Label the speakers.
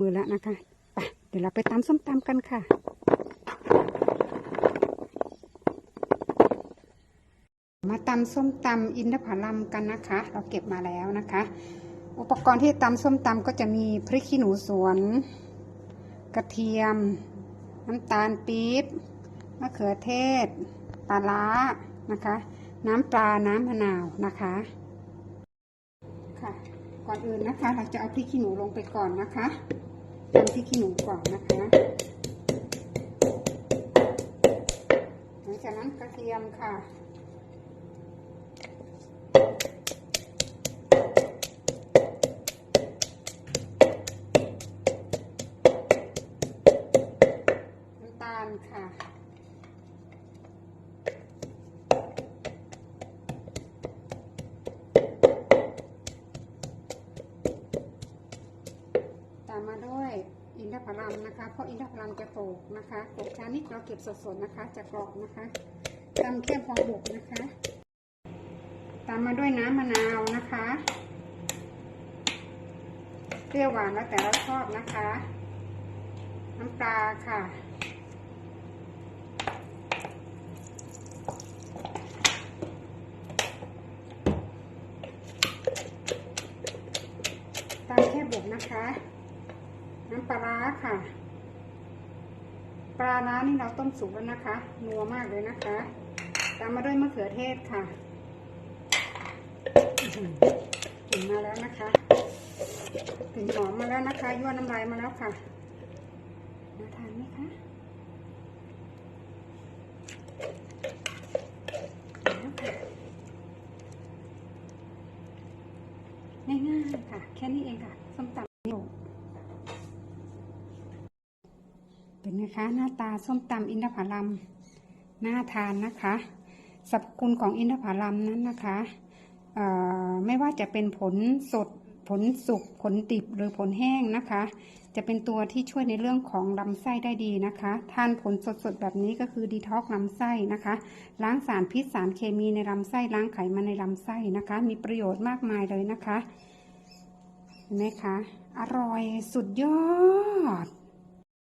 Speaker 1: มือแล้วนะคะไปเดี๋ยวเราไปตำส้มตำกันค่ะ มาตำส้มตำอินทผลัมกันนะคะ เราเก็บมาแล้วนะคะ อุปกรณ์ที่ตำส้มตำก็จะมีพริกขี้หนูสวน กระเทียม น้ำตาลปี๊บมะเขือเทศปลาร้านะคะ น้ำปลาน้ำมะนาวนะคะค่ะก่อนอื่นนะคะ เราจะเอาพริกขี้หนูลงไปก่อนนะคะ ตำพริกขี้หนูก่อนนะคะหลังจากนั้นกระเทียมค่ะน้ำตาลค่ะ ตามมาด้วย อินทผลัมนะคะ เพราะอินทผลัมจะโตกนะคะโตกชานิดเราเก็บสดๆนะคะ จะกรอบนะคะตำแค่พอบุกนะคะ ตามมาด้วยน้ำมะนาวนะคะเปรี้ยวหวานแล้วแต่เราชอบนะคะ น้ำปลาค่ะตามแค่บุกนะคะ น้ำปลาร้าค่ะ ปลาร้านี่เราต้มสุกแล้วนะคะ นัวมากเลยนะคะ ตามมาด้วยมะเขือเทศค่ะอื้อหือกลิ่นมาแล้วนะคะกลิ่นหอมมาแล้วนะคะยั่วน้ำลายมาแล้วค่ะน่าทานไหมคะแล้วค่ะง่ายๆค่ะ แค่นี้เองค่ะส้มตำ คะ หน้าตาส้มตำอินทผลัมน่าทานนะคะสรรพคุณของอินทผลัมนั้นนะคะไม่ว่าจะเป็นผลสดผลสุกผลดิบหรือผลแห้งนะคะ จะเป็นตัวที่ช่วยในเรื่องของลำไส้ได้ดีนะคะทานผลสดๆแบบนี้ก็คือดีท็อกลำไส้นะคะ ล้างสารพิษสารเคมีในลำไส้ล้างไขมันในลำไส้นะคะ มีประโยชน์มากมายเลยนะคะเห็นไหมคะอร่อยสุดยอด